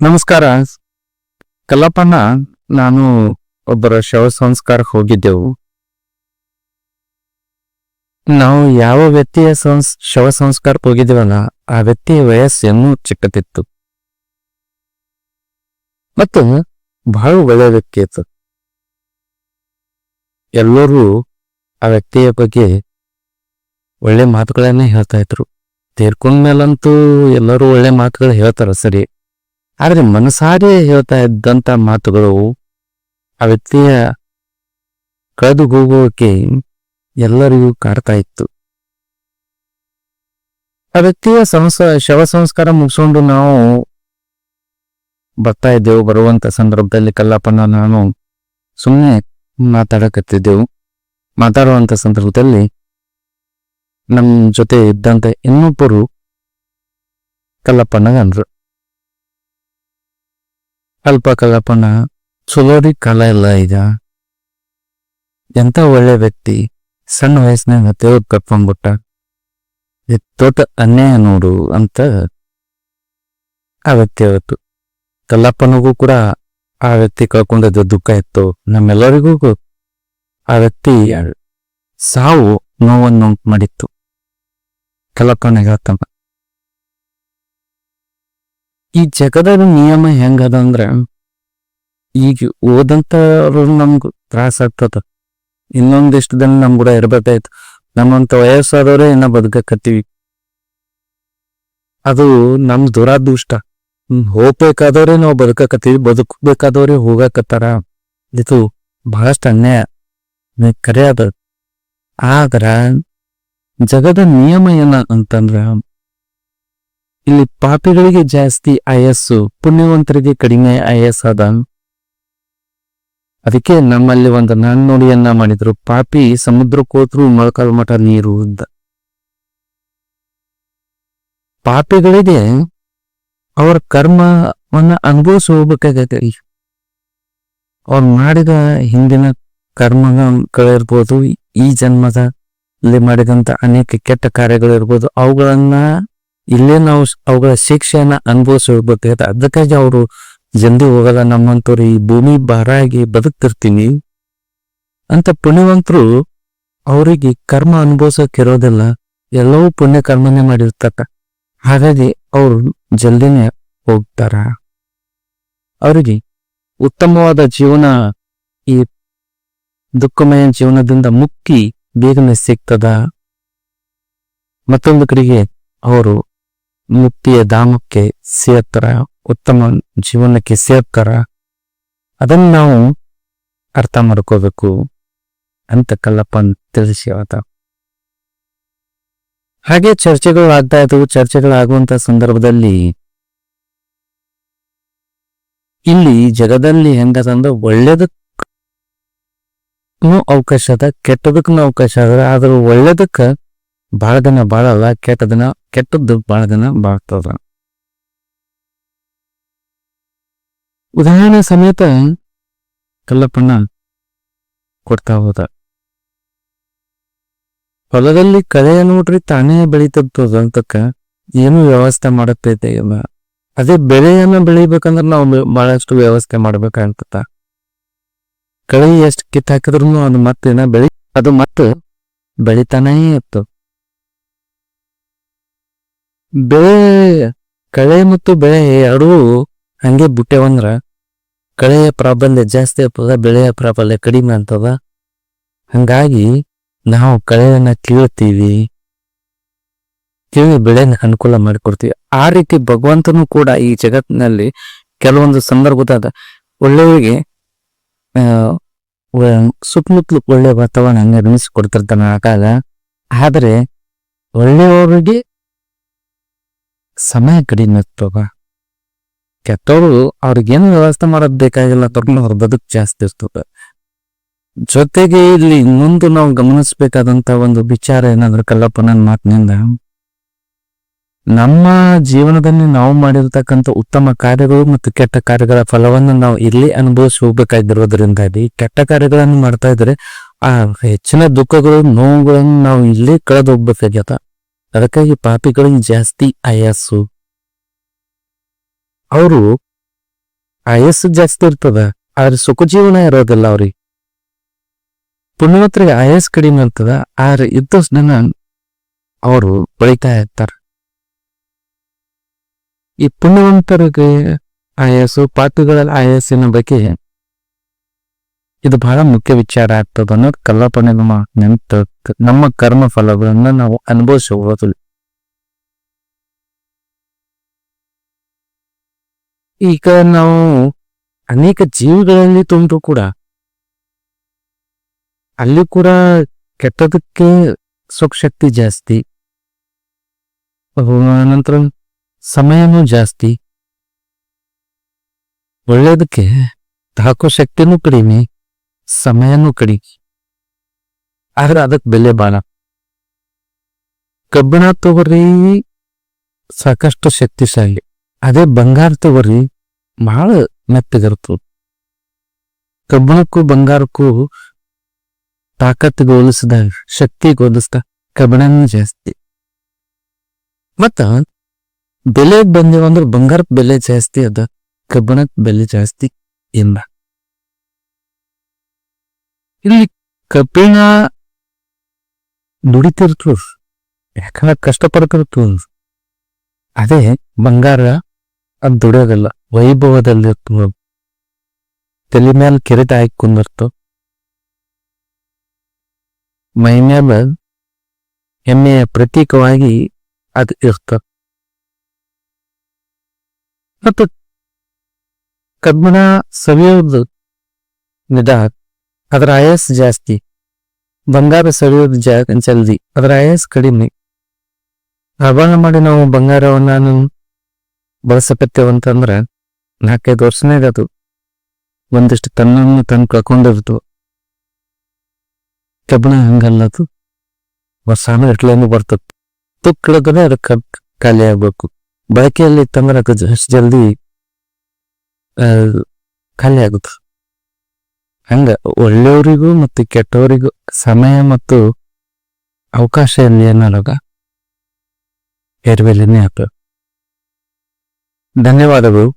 ನಮಸ್ಕಾರ. ಕಲ್ಲಪ್ಪಣ್ಣ, ನಾನು ಒಬ್ಬರ ಶವ ಸಂಸ್ಕಾರಕ್ಕೆ ಹೋಗಿದ್ದೆವು. ನಾವು ಯಾವ ವ್ಯಕ್ತಿಯ ಸಂಸ್, ಶವ ಸಂಸ್ಕಾರಕ್ಕೆ ಹೋಗಿದ್ದೇವಲ್ಲ, ಆ ವ್ಯಕ್ತಿಯ ವಯಸ್ಸನ್ನು ಚಿಕ್ಕತಿತ್ತು. ಮತ್ತು ಬಹಳ ಒಳ್ಳೆಯ ವ್ಯಕ್ತಿ ಇತ್ತು. ಎಲ್ಲರೂ ಆ ವ್ಯಕ್ತಿಯ ಬಗ್ಗೆ ಒಳ್ಳೆ ಮಾತುಗಳನ್ನೇ ಹೇಳ್ತಾ ಇದ್ರು. ತೀರ್ಕೊಂಡ್ಮೇಲಂತೂ ಎಲ್ಲರೂ ಒಳ್ಳೆ ಮಾತುಗಳು ಹೇಳ್ತಾರ ಸರಿ. ಆದ್ರೆ ಮನಸಾರೆ ಹೇಳ್ತಾ ಇದ್ದಂತ ಮಾತುಗಳು ಆ ವ್ಯಕ್ತಿಯ ಕಳೆದು ಹೋಗೋಕೆ ಎಲ್ಲರಿಗೂ ಕಾಡ್ತಾ ಇತ್ತು. ಆ ವ್ಯಕ್ತಿಯ ಸಂಸ, ಶವ ಸಂಸ್ಕಾರ ಮುಗಿಸ್ಕೊಂಡು ನಾವು ಬರ್ತಾ ಇದ್ದೆವು ಬರುವಂತ ಸಂದರ್ಭದಲ್ಲಿ ಕಲ್ಲಪ್ಪನ ನಾನು ಸುಮ್ಮನೆ ಮಾತಾಡಕತ್ತಿದ್ದೆವು. ಮಾತಾಡುವಂತ ಸಂದರ್ಭದಲ್ಲಿ ನಮ್ಮ ಜೊತೆ ಇದ್ದಂತ ಇನ್ನೊಬ್ಬರು ಕಲ್ಲಪ್ಪನ ಅಂದ್ರು ಅಲ್ಪ ಕಲ್ಲಪ್ಪನ ಚಲೋರಿ ಕಾಲ ಎಲ್ಲ ಈಗ. ಎಂತ ಒಳ್ಳೆ ವ್ಯಕ್ತಿ, ಸಣ್ಣ ವಯಸ್ಸಿನಾಗ ತೆಗೆದು ಕರ್ಕೊಂಡ್ಬಿಟ್ಟ. ಎತ್ತೋಟ ಅನ್ಯಾಯ ನೋಡು ಅಂತ ಆ ವ್ಯಕ್ತಿ ಹೇಳ್ತು. ಕಲ್ಲಪ್ಪನಿಗೂ ಕೂಡ ಆ ವ್ಯಕ್ತಿ ಕಳ್ಕೊಂಡದ್ದು ದುಃಖ ಇತ್ತು. ನಮ್ಮೆಲ್ಲರಿಗೂ ಆ ವ್ಯಕ್ತಿ ಸಾವು ನೋವನ್ನು ಮಾಡಿತ್ತು. ಕಲ್ಲಪ್ಪನ ಹೇಳ್ತಾನ ಈ ಜಗದ ನಿಯಮ ಹೆಂಗದ ಅಂದ್ರ ಈಗ ಓದಂತವ್ರು ನಮ್ಗ್ ತ್ರಾಸ ಆಗ್ತದ. ಇನ್ನೊಂದಿಷ್ಟು ದಿನ ನಮ್ ಕೂಡ ಇರ್ಬೇಕಾಯ್ತು. ನಮ್ಮಂತ ವಯಸ್ಸಾದವ್ರೆ ಇನ್ನ ಬದುಕಕತ್ತೀವಿ. ಅದು ನಮ್ ದುರಾದೃಷ್ಟ. ಹೋಗ್ಬೇಕಾದವ್ರೆ ನಾವು ಬದುಕಕತ್ತೀವಿ, ಬದುಕಬೇಕಾದವ್ರೆ ಹೋಗಕತ್ತಾರ. ಇದು ಬಹಳಷ್ಟು ಅನ್ಯಾಯ. ಕರೆ ಅದ ಆದ್ರ ಜಗದ ನಿಯಮ ಏನ ಅಂತಂದ್ರ ಇಲ್ಲಿ ಪಾಪಿಗಳಿಗೆ ಜಾಸ್ತಿ ಆಯಸ್ಸು, ಪುಣ್ಯವಂತರಿಗೆ ಕಡಿಮೆ ಆಯಸ್ ಅದ ಅದಕ್ಕೆ ನಮ್ಮಲ್ಲಿ ಒಂದು ನಾಣ್ಣುಡಿಯನ್ನ ಮಾಡಿದ್ರು. ಪಾಪಿ ಸಮುದ್ರ ಕೋತರು ಮೊಳಕಾಲು ಮಠ ನೀರು ಅಂತ ಪಾಪಿಗಳಿಗೆ ಅವರ ಕರ್ಮವನ್ನ ಅನುಭವಿಸಿ ಹೋಗ್ಬೇಕಾಗತ್ತೆ ಅವ್ರು ಮಾಡಿದ ಹಿಂದಿನ ಕರ್ಮಗಳಿರ್ಬೋದು ಈ ಜನ್ಮದ ಇಲ್ಲಿ ಮಾಡಿದಂತ ಅನೇಕ ಕೆಟ್ಟ ಕಾರ್ಯಗಳಿರ್ಬೋದು, ಅವುಗಳನ್ನ ಇಲ್ಲೇ ನಾವು ಅವುಗಳ ಶಿಕ್ಷೆಯನ್ನ ಅನುಭವಿಸಬೇಕಾಗತ್ತೆ ಅದಕ್ಕಾಗಿ ಅವರು ಜಲ್ದಿ ಹೋಗಲ್ಲ ನಮ್ಮಂತವ್ರು ಈ ಭೂಮಿ ಭಾರ ಆಗಿ ಬದುಕ್ತಿರ್ತೀನಿ ಅಂತ ಪುಣ್ಯವಂತರು ಅವರಿಗೆ ಕರ್ಮ ಅನುಭವಿಸಕ್ ಇರೋದಿಲ್ಲ. ಎಲ್ಲವೂ ಪುಣ್ಯ ಕರ್ಮನೇ ಮಾಡಿರ್ತಕ್ಕ. ಹಾಗಾಗಿ ಅವರು ಜಲ್ದಿನೇ ಹೋಗ್ತಾರ. ಅವರಿಗೆ ಉತ್ತಮವಾದ ಜೀವನ ಈ ದುಃಖಮಯ ಜೀವನದಿಂದ ಮುಕ್ತಿ ಬೇಗನೆ ಸಿಗ್ತದ. ಮತ್ತೊಂದು ಕಡೆಗೆ ಅವರು ಮುಕ್ತಿಯ ಧಾಮಕ್ಕೆ ಸೇರ್ತಾರ, ಉತ್ತಮ ಜೀವನಕ್ಕೆ ಸೇರ್ತಾರ. ಅದನ್ನ ನಾವು ಅರ್ಥ ಮಾಡ್ಕೋಬೇಕು ಅಂತ ಕಲ್ಲಪ್ಪ ತಿಳಿಸಿ ಆತ. ಹಾಗೆ ಚರ್ಚೆಗಳು ಆಗ್ತಾ ಇದ್ದವು ಚರ್ಚೆಗಳು ಆಗುವಂತ ಸಂದರ್ಭದಲ್ಲಿ ಇಲ್ಲಿ ಜಗದಲ್ಲಿ ಹೆಂಗದಂದ್ರೆ ಒಳ್ಳೇದಕ್ಕೂ ಅವಕಾಶ ಅದ, ಕೆಟ್ಟದಕ್ಕೂ ಅವಕಾಶ ಅದ, ಆದ್ರೆ ಒಳ್ಳೇದಕ್ಕ ಬಹಳ ದಿನ ಬಾಳಲ್ಲ ಕೆಟ್ಟ ದಿನ ಕೆಟ್ಟದ್ದು ಬಹಳ ದಿನ ಬಾಳ್ತದ ಉದಾಹರಣೆ ಸಮೇತ ಕಲ್ಲಪ್ಪಣ್ಣ ಕೊಡ್ತಾ ಹೋದ. ಹೊಲದಲ್ಲಿ ಕಳೆ ನೋಡ್ರಿ ತಾನೇ ಬೆಳೀತದ ಅಂತಕ್ಕ ಏನು ವ್ಯವಸ್ಥೆ ಮಾಡತ್ತೈತೆ ಅದೇ ಬೆಳೆಯನ್ನ ಬೆಳಿಬೇಕಂದ್ರ ನಾವು ಬಹಳಷ್ಟು ವ್ಯವಸ್ಥೆ ಮಾಡ್ಬೇಕಾಗ್ತದ ಕಳೆ ಎಷ್ಟು ಕಿತ್ ಹಾಕಿದ್ರು ಅದು ಮತ್ತೆ ಬೆಳಿ, ಅದು ಮತ್ತೆ ಬೆಳಿತಾನೇ ಇತ್ತು. ಬೆಳೆ, ಕಳೆ ಮತ್ತು ಬೆಳೆ ಎರಡೂ ಹಂಗೆ ಬಿಟ್ಟೆವಂದ್ರ ಕಳೆಯ ಪ್ರಾಬಲ್ಯ ಜಾಸ್ತಿ ಆಗ್ತದ, ಬೆಳೆಯ ಪ್ರಾಬಲ್ಯ ಕಡಿಮೆ ಅಂತದ ಹಂಗಾಗಿ ನಾವು ಕಳೆಯನ್ನ ಕೀಳ್ತೀವಿ. ಕೀಳಿ ಬೆಳೆನ ಅನುಕೂಲ ಮಾಡಿಕೊಡ್ತೀವಿ. ಆ ರೀತಿ ಭಗವಂತನು ಕೂಡ ಈ ಜಗತ್ತಿನಲ್ಲಿ ಕೆಲವೊಂದು ಸಂದರ್ಭದಾಗ ಒಳ್ಳೆಯವರಿಗೆ ಸುತ್ತಮುತ್ತಲು ಒಳ್ಳೆಯ ವಾತಾವರಣ ನಿರ್ಮಿಸಿ ಕೊಡ್ತಿರ್ತಾನೆ ಆಗಾಗ ಆದ್ರೆ ಒಳ್ಳೆಯವರಿಗೆ ಸಮಯ ಕಡಿಮೆ ಇರ್ತವ ಕೆಟ್ಟವರು ಅವ್ರಿಗೇನು ವ್ಯವಸ್ಥೆ ಮಾಡೋದ್ ಬೇಕಾಗಿಲ್ಲ ತಗೊಂಡು ಅವ್ರ ಬದುಕು ಜಾಸ್ತಿ ಇರ್ತದ. ಜೊತೆಗೆ ಇಲ್ಲಿ ಇನ್ನೊಂದು ನಾವು ಗಮನಿಸಬೇಕಾದಂತ ಒಂದು ವಿಚಾರ ಏನಂದ್ರೆ ಕಲ್ಲಪ್ಪನ ಮಾತಿನಿಂದ, ನಮ್ಮ ಜೀವನದಲ್ಲಿ ನಾವು ಮಾಡಿರ್ತಕ್ಕಂಥ ಉತ್ತಮ ಕಾರ್ಯಗಳು ಮತ್ತು ಕೆಟ್ಟ ಕಾರ್ಯಗಳ ಫಲವನ್ನು ನಾವು ಇಲ್ಲಿ ಅನುಭವಿಸಿ ಹೋಗ್ಬೇಕಾಗಿರೋದ್ರಿಂದಾಗಿ ಕೆಟ್ಟ ಕಾರ್ಯಗಳನ್ನು ಮಾಡ್ತಾ ಇದ್ರೆ ಆ ಹೆಚ್ಚಿನ ದುಃಖಗಳು, ನೋವುಗಳನ್ನು ನಾವು ಇಲ್ಲಿ ಕಳೆದು ಹೋಗ್ಬೇಕಾಗ್ಯದ ಅದಕ್ಕಾಗಿ ಪಾಪಿಗಳಿಗೆ ಜಾಸ್ತಿ ಆಯಾಸು. ಅವರು ಆಯಸ್ಸು ಜಾಸ್ತಿ ಇರ್ತದ, ಆದ್ರೆ ಸುಖ ಜೀವನ ಇರೋದಿಲ್ಲ ಅವ್ರಿಗೆ. ಪುಣ್ಯವಂತರಿಗೆ ಆಯಸ್ ಕಡಿಮೆ ಇರ್ತದ, ಆದ್ರೆ ಇದ್ದಷ್ಟು ದಿನ ಅವರು ಬೆಳಿತಾ ಇರ್ತಾರ. ಈ ಪುಣ್ಯವಂತರಿಗೆ ಆಯಸ್ಸು ಪಾಪಿಗಳ ಆಯಸ್ಸಿನ ಬಗ್ಗೆ ಇದು ಬಹಳ ಮುಖ್ಯ ವಿಚಾರ ಆಗ್ತದ ಅನ್ನೋದು ಕಲ್ಪನೆ ನಮ್ಮ ನೆನಪ ನಮ್ಮ ಕರ್ಮ ಫಲಗಳನ್ನ ನಾವು ಅನುಭವಿಸಬಹುದು. ಈಗ ನಾವು ಅನೇಕ ಜೀವಿಗಳಲ್ಲಿ ತುಂಬಿದ್ರು ಕೂಡ ಅಲ್ಲಿ ಕೂಡ ಕೆಟ್ಟದಕ್ಕೆ ಶಕ್ತಿ ಜಾಸ್ತಿ ನಂತರ ಸಮಯನೂ ಜಾಸ್ತಿ ಒಳ್ಳೇದಕ್ಕೆ ಹಾಕೋ ಶಕ್ತಿನೂ ಕಡಿಮೆ. ಸಮಯನೂ ಕಡಿಮೆ ಆದ್ರೆ ಅದಕ್ಕೆ ಬೆಲೆ ಬಾಳ. ಕಬ್ಬಿಣ ತಗೋರಿ ಸಾಕಷ್ಟು ಶಕ್ತಿಶಾಲಿ. ಅದೇ ಬಂಗಾರ ತಗೋರಿ ಬಹಳ ಮೆತ್ತಗಿರ್ತದ. ಕಬ್ಬಿಣಕ್ಕೂ ಬಂಗಾರಕ್ಕೂ ತಾಕತ್ತಿಗೆ ಹೋಲಿಸಿದ ಶಕ್ತಿಗೆ ಹೋಲಿಸಿದ ಕಬ್ಬಿಣನೂ ಜಾಸ್ತಿ. ಮತ್ತ ಬೆಲೆ ಬಂದೇವಂದ್ರೆ ಬಂಗಾರಕ್ಕೆ ಬೆಲೆ ಜಾಸ್ತಿ ಅದ ಕಬ್ಬಿಣಕ್ ಬೆಲೆ ಜಾಸ್ತಿ ಇಲ್ಲ. ಇಲ್ಲಿ ಕಬ್ಬಿಣ ದುಡಿತಿರ್ತು ಯಾಕಂದ್ರೆ ಕಷ್ಟಪಡ್ತಿರ್ತು ಅದೇ ಬಂಗಾರ ಅದ್ ದುಡಿಯೋದಲ್ಲ, ವೈಭವದಲ್ಲಿ ತಲೆ ಮ್ಯಾಲ ಕೆರೆತ ಹಾಕಿ ಕುಂದಿರ್ತು. ಮೈ ಮ್ಯಾಲ ಹೆಮ್ಮೆಯ ಪ್ರತೀಕವಾಗಿ ಅದು ಇರ್ತ. ಮತ್ತು ಕಬ್ಬಿಣ ಸವಿಯೋದು ನಿಧ ಅದರ ಆಯಸ್ ಜಾಸ್ತಿ. ಬಂಗಾರ ಸೆಳೆಯೋದು ಜಾ, ಜಲ್ದಿ. ಅದರ ಆಯಸ್ ಕಡಿಮೆ. ಆಭರಣ ಮಾಡಿ ನಾವು ಬಂಗಾರವನ್ನು ಬಳಸಪತ್ತೇವಂತಂದ್ರೆ ನಾಲ್ಕೈದು ವರ್ಷನೇ ಅದು. ಒಂದಿಷ್ಟು ತನ್ನನ್ನು ತನ್ನ ಕಳ್ಕೊಂಡಿರ್ತು. ಕಬ್ಬಣ ಹಂಗಲ್ಲದು. ವರ್ಷ ಇಟ್ಲೇನು ಬರ್ತದ ಅದು ಕಬ್ ಖಾಲಿ ಆಗ್ಬೇಕು. ಬಳಕೆಯಲ್ಲಿ ಇತ್ತಂದ್ರೆ ಅದು ಅಷ್ಟು ಜಲ್ದಿ ಖಾಲಿ ಆಗುತ್ತೆ? ಹಂಗ ಒಳ್ಳೆಯವರಿಗೂ ಮತ್ತು ಕೆಟ್ಟವರಿಗೂ ಸಮಯ ಮತ್ತು ಅವಕಾಶ ಎಲ್ಲಿ ಏನಾದಾಗ ಹಾಕ ಧನ್ಯವಾದಗಳು.